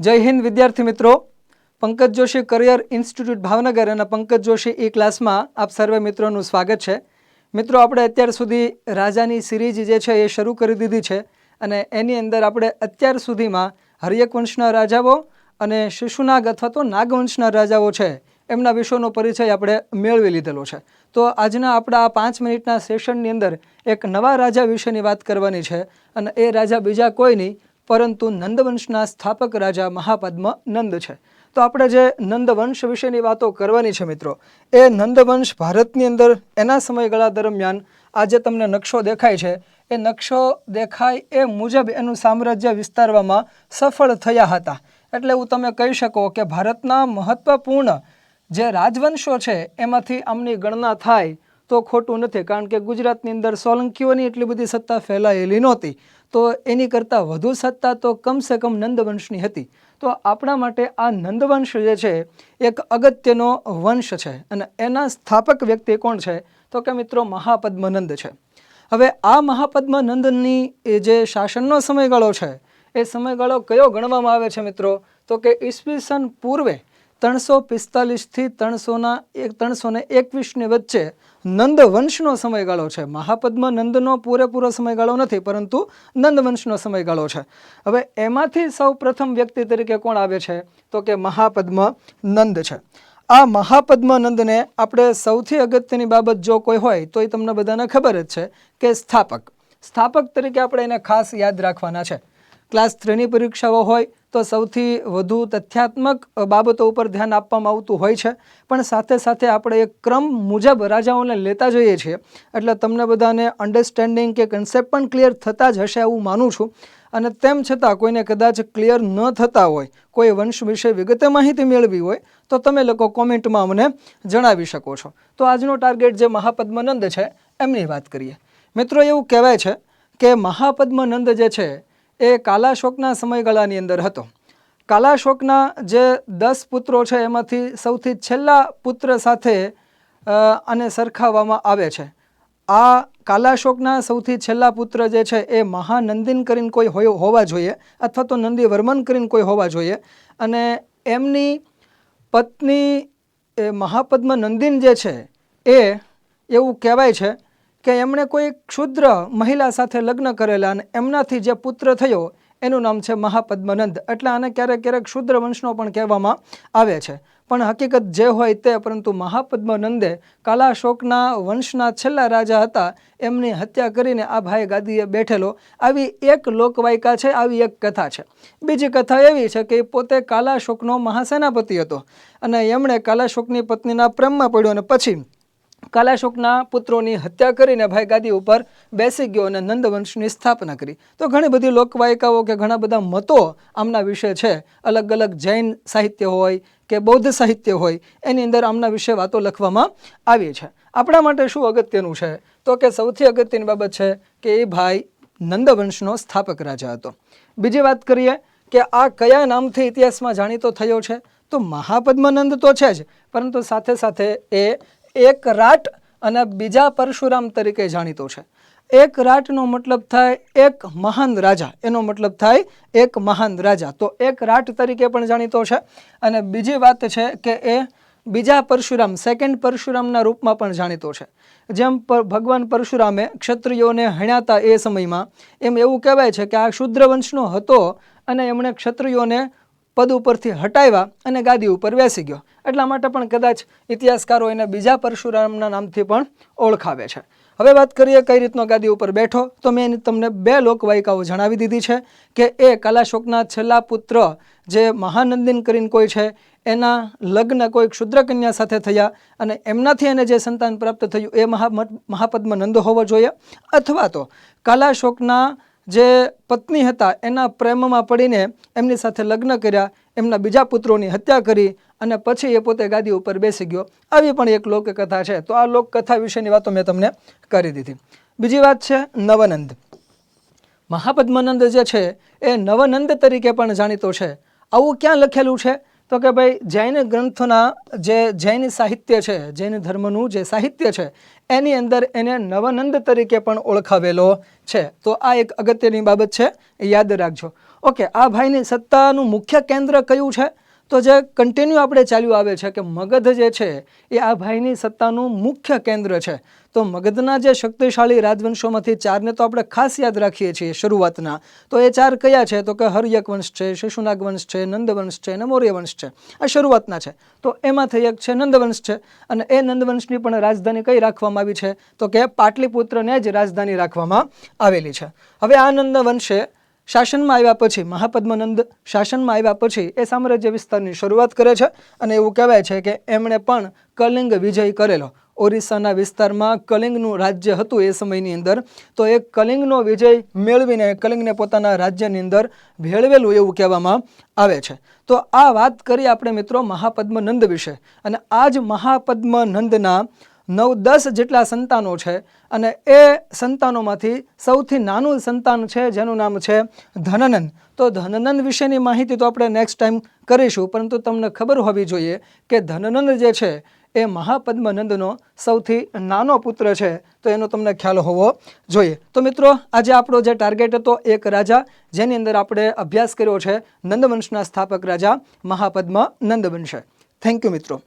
જય હિન્દ, વિદ્યાર્થી મિત્રો. પંકજ જોશી કરિયર ઇન્સ્ટિટ્યૂટ ભાવનગર અને પંકજ જોશી ઈ ક્લાસમાં આપ સર્વે મિત્રોનું સ્વાગત છે. મિત્રો, આપણે અત્યાર સુધી રાજાની સિરીઝ જે છે એ શરૂ કરી દીધી છે અને એની અંદર આપણે અત્યાર સુધીમાં હરિયકવંશના રાજાઓ અને શિશુનાગ અથવા તો નાગવંશના રાજાઓ છે, એમના વિશ્વનો પરિચય આપણે મેળવી લીધેલો છે. તો આજના આપણા પાંચ મિનિટના સેશનની અંદર એક નવા રાજા વિશેની વાત કરવાની છે અને એ રાજા બીજા કોઈ નહીં પરંતુ નંદવંશના સ્થાપક રાજા મહાપદ્મ નંદ છે. તો આપણે જે નંદવંશ વિશેની વાતો કરવાની છે મિત્રો, એ નંદવંશ ભારતની અંદર એના સમયગાળા દરમિયાન આજે તમને નકશો દેખાય છે. એ નકશો દેખાય એ મુજબ એનું સામ્રાજ્ય વિસ્તારવામાં સફળ થયા હતા. એટલે એવું તમે કહી શકો કે ભારતના મહત્વપૂર્ણ જે રાજવંશો છે, એમાંથી આમની ગણના થાય તો ખોટું નથી. કારણ કે ગુજરાતની અંદર સોલંકીઓની એટલી બધી સત્તા ફેલાયેલી નહોતી. તો એની કરતાં વધુ સત્તા તો કમસે કમ નંદવંશની હતી. તો આપણા માટે આ નંદવંશ જે છે, એક અગત્યનો વંશ છે અને એના સ્થાપક વ્યક્તિ કોણ છે? તો કે મિત્રો મહાપદ્મનંદ છે. હવે આ મહાપદ્મનંદની જે શાસનનો સમયગાળો છે, એ સમયગાળો કયો ગણવામાં આવે છે મિત્રો? તો કે ઈસવીસન પૂર્વે ત્રણસો પિસ્તાલીસથી ત્રણસોના એક ત્રણસો ને એકવીસની વચ્ચે નંદવંશનો સમયગાળો છે. મહાપદ્મ નંદનો પૂરેપૂરો સમયગાળો નથી, પરંતુ નંદવંશનો સમયગાળો છે. હવે એમાંથી સૌ પ્રથમ વ્યક્તિ તરીકે કોણ આવે છે? તો કે મહાપદ્મ નંદ છે. આ મહાપદ્મ નંદને આપણે સૌથી અગત્યની બાબત જો કોઈ હોય તો એ તમને બધાને ખબર જ છે કે સ્થાપક. સ્થાપક તરીકે આપણે એને ખાસ યાદ રાખવાના છે. ક્લાસ થ્રીની પરીક્ષાઓ હોય તો સૌથી વધુ તથ્યાત્મક બાબતો ઉપર ધ્યાન આપવામાં આવતું હોય છે. પણ સાથે સાથે આપણે એક ક્રમ મુજબ રાજાઓને લેતા જઈએ છીએ. એટલે તમને બધાને અન્ડરસ્ટેન્ડિંગ કે કન્સેપ્ટ પણ ક્લિયર થતા જ હશે એવું માનું છું. અને તેમ છતાં કોઈને કદાચ ક્લિયર ન થતા હોય, કોઈ વંશ વિશે વિગતે માહિતી મેળવી હોય, તો તમે લોકો કોમેન્ટમાં અમને જણાવી શકો છો. તો આજનો ટાર્ગેટ જે મહાપદ્મનંદ છે, એમની વાત કરીએ. મિત્રો એવું કહેવાય છે કે મહાપદ્મનંદ જે છે એ કાલાશોકના સમયગાળાની અંદર હતો. કાલાશોકના જે દસ પુત્રો છે, એમાંથી સૌથી છેલ્લા પુત્ર સાથે આને સરખાવવામાં આવે છે. આ કાલાશોકના સૌથી છેલ્લા પુત્ર જે છે, એ મહાનંદિન કરીને કોઈ હોય, હોવા જોઈએ, અથવા તો નંદીવર્મન કરીને કોઈ હોવા જોઈએ. અને એમની પત્ની, એ મહાપદ્મ નંદિન જે છે, એ એવું કહેવાય છે કે એમણે કોઈ ક્ષુદ્ર મહિલા સાથે લગ્ન કરેલા અને એમનાથી જે પુત્ર થયો, એનું નામ છે મહાપદ્મનંદ. એટલે આને ક્યારેક ક્યારેક ક્ષુદ્ર વંશનો પણ કહેવામાં આવે છે. પણ હકીકત જે હોય તે, પરંતુ મહાપદ્મનંદે કાલાશોકના વંશના છેલ્લા રાજા હતા, એમની હત્યા કરીને આ ભાઈ ગાદીએ બેઠેલો. આવી એક લોકવાયકા છે, આવી એક કથા છે. બીજી કથા એવી છે કે પોતે કાલાશોકનો મહાસેનાપતિ હતો. અને એમણે કાલાશોકની પત્નીના પ્રેમમાં પડ્યો અને પછી કાલાશોકના પુત્રોની હત્યા કરીને ભાઈ ગાદી ઉપર બેસી ગયો અને નંદવંશની સ્થાપના કરી. તો ઘણી બધી લોકવાયકાઓ કે ઘણા બધા મતો આમના વિશે છે. અલગ અલગ જૈન સાહિત્ય હોય કે બૌદ્ધ સાહિત્ય હોય, એની અંદર આમના વિશે વાતો લખવામાં આવી છે. આપણા માટે શું અગત્યનું છે? તો કે સૌથી અગત્યની બાબત છે કે એ ભાઈ નંદવંશનો સ્થાપક રાજા હતો. બીજી વાત કરીએ કે આ કયા નામથી ઇતિહાસમાં જાણીતો થયો છે? તો મહાપદ્મનંદ તો છે જ, પરંતુ સાથે સાથે એ એક રાટ અને બીજા પરશુરામ તરીકે જાણીતો છે. એક રાટનો મતલબ થાય એક મહાન રાજા. એનો મતલબ થાય એક મહાન રાજા. તો એક રાટ તરીકે પણ જાણીતો છે. અને બીજી વાત છે કે એ બીજા પરશુરામ સેકન્ડ પરશુરામના રૂપમાં પણ જાણીતો છે. જેમ ભગવાન પરશુરામે ક્ષત્રિયોને હણ્યાતા એ સમયમાં એમ એવું કહેવાય છે કે આ શુદ્રવંશનો હતો અને એમણે ક્ષત્રિયોને પદ ઉપરથી હટાવ્યા અને ગાદી ઉપર બેસી ગયો. એટલા માટે પણ કદાચ ઇતિહાસકારો એને બીજા પરશુરામના નામથી પણ ઓળખાવે છે. હવે વાત કરીએ કઈ રીતનો ગાદી ઉપર બેઠો, તો મેં તમને બે લોકવાયિકાઓ જણાવી દીધી છે કે એ કલાશોકના છેલ્લા પુત્ર જે મહાનંદિન કરીને કોઈ છે, એના લગ્ન કોઈ ક્ષુદ્ર કન્યા સાથે થયા અને એમનાથી એને જે સંતાન પ્રાપ્ત થયું એ મહા મહાપદ્મ નંદ હોવો જોઈએ. અથવા તો કાલાશોકના જે પત્ની હતા, એના પ્રેમમાં પડીને એમની સાથે લગ્ન કર્યા, એમના બીજા પુત્રોની હત્યા કરી અને પછી એ પોતે ગાદી ઉપર બેસી ગયો. આવી પણ એક લોકકથા છે. તો આ લોકકથા વિશેની વાતો મેં તમને કરી દીધી. બીજી વાત છે નવનંદ. મહાપદ્મનંદ જે છે, એ નવનંદ તરીકે પણ જાણીતો છે. આવું ક્યાં લખેલું છે? તો કે ભાઈ, જૈન ગ્રંથોના જે જૈન સાહિત્ય છે, જૈન ધર્મનું જે સાહિત્ય છે, એની અંદર એને નવનંદ તરીકે પણ ઓળખાવેલો છે. તો આ એક અગત્યની બાબત છે યાદ રાખજો. ઓકે, આ ભાઈની સત્તાનું મુખ્ય કેન્દ્ર કયું છે? તો જે કન્ટિન્યુ આપણે ચાલ્યું આવે છે કે મગધ જે છે, એ આ ભાઈની સત્તાનું મુખ્ય કેન્દ્ર છે. તો મગધના જે શક્તિશાળી રાજવંશોમાંથી ચારને તો આપણે ખાસ યાદ રાખીએ છીએ શરૂઆતના. તો એ ચાર કયા છે? તો કે હરિયક વંશ છે, શિશુનાગ વંશ છે, નંદવંશ છે અને મૌર્ય વંશ છે. આ શરૂઆતના છે. તો એમાંથી એક છે નંદવંશ છે અને એ નંદવંશની પણ રાજધાની કઈ રાખવામાં આવી છે? તો કે પાટલીપુત્રને જ રાજધાની રાખવામાં આવેલી છે. હવે આ નંદવંશે શાસનમાં આવ્યા પછી મહાપદ્મનંદ શાસનમાં આવ્યા પછી એ સામ્રાજ્ય વિસ્તારની શરૂઆત કરે છે અને એવું કહેવાય છે કે એમણે પણ કલિંગ વિજય કરેલો. ઓરિસ્સાના વિસ્તારમાં કલિંગનું રાજ્ય હતું એ સમયની અંદર. તો એ કલિંગનો વિજય મેળવીને કલિંગને પોતાના રાજ્યની અંદર ભેળવેલું એવું કહેવામાં આવે છે. તો આ વાત કરી આપણે મિત્રો મહાપદ્મનંદ વિશે. અને આ જ મહાપદ્મનંદના નવ દસ જેટલા સંતાનો છે અને એ સંતાનોમાંથી સૌથી નાનું સંતાન છે, જેનું નામ છે ધનનંદ. તો ધનનંદ વિશેની માહિતી તો આપણે નેક્સ્ટ ટાઈમ કરીશું, પરંતુ તમને ખબર હોવી જોઈએ કે ધનનંદ જે છે, એ મહાપદ્મનંદનો સૌથી નાનો પુત્ર છે. તો એનો તમને ખ્યાલ હોવો જોઈએ. તો મિત્રો, આજે આપણો જે ટાર્ગેટ હતો એક રાજા, જેની અંદર આપણે અભ્યાસ કર્યો છે, નંદવંશના સ્થાપક રાજા મહાપદ્મ નંદ બનશે. થેન્ક યુ મિત્રો.